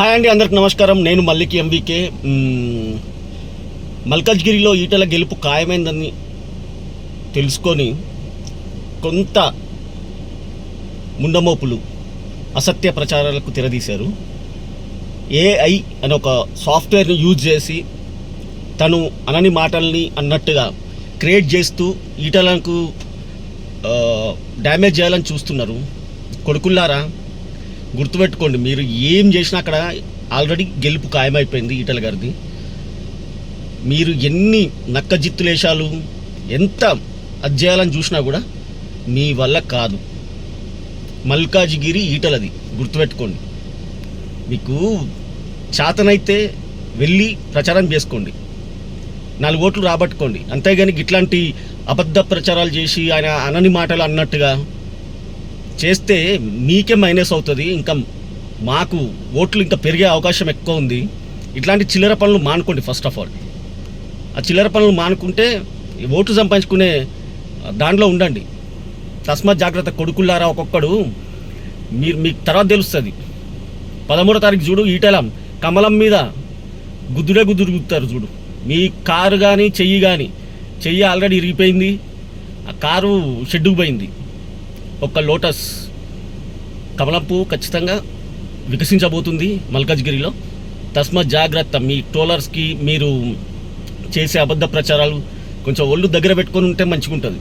Hi అండి అందరికి నమస్కారం. నేను మల్లికి ఎంబీకే మల్కజ్గిరిలో ఈటల గెలుపు ఖాయమైందని తెలుసుకొని కొంత ముండమోపులు అసత్య ప్రచారాలకు తెరదీశారు. ఏఐ అనే ఒక సాఫ్ట్వేర్ని యూజ్ చేసి తను అనని మాటల్ని అన్నట్టుగా క్రియేట్ చేస్తూ ఈటలకు డ్యామేజ్ చేయాలని చూస్తున్నారు. కొడుకుల్లారా గుర్తుపెట్టుకోండి మీరు ఏం చేసినా అక్కడ ఆల్రెడీ గెలుపు ఖాయమైపోయింది ఈటల గారిది. మీరు ఎన్ని నక్కజిత్తులేశాలు ఎంత అధ్యయాలను చూసినా కూడా మీ వల్ల కాదు. మల్కాజిగిరి ఈటలది గుర్తుపెట్టుకోండి. మీకు చేతనైతే వెళ్ళి ప్రచారం చేసుకోండి. నాలుగు ఓట్లు రాబట్టుకోండి. అంతేగాని ఇట్లాంటి అబద్ధ ప్రచారాలు చేసి ఆయన అనని మాటలు అన్నట్టుగా చేస్తే మీకే మైనస్ అవుతుంది ఇంకా మాకు ఓట్లు ఇంకా పెరిగే అవకాశం ఎక్కువ ఉంది. ఇట్లాంటి చిల్లర పనులు మానుకోండి ఫస్ట్ ఆఫ్ ఆల్. ఆ చిల్లర పనులు మానుకుంటే ఓట్లు సంపాదించుకునే దాంట్లో ఉండండి. తస్మాత్ జాగ్రత్త కొడుకుల్లారా ఒక్కొక్కడు. మీరు మీకు తర్వాత తెలుస్తుంది. పదమూడో తారీఖు చూడు ఈటలం కమలం మీద గుద్దుడే గుద్దుడు గుద్దుతారు చూడు. మీ కారు కానీ చెయ్యి కానీ చెయ్యి ఆల్రెడీ ఇరిగిపోయింది. ఆ కారు షెడ్డుకు పోయింది. ఒక్క లోటస్ కమలం పువ్వు ఖచ్చితంగా వికసించబోతుంది మల్కాజ్గిరిలో. తస్మాత్ జాగ్రత్త మీ ట్రోలర్స్కి మీరు చేసే అబద్ధ ప్రచారాలు కొంచెం ఒళ్ళు దగ్గర పెట్టుకొని ఉంటే మంచిగా ఉంటుంది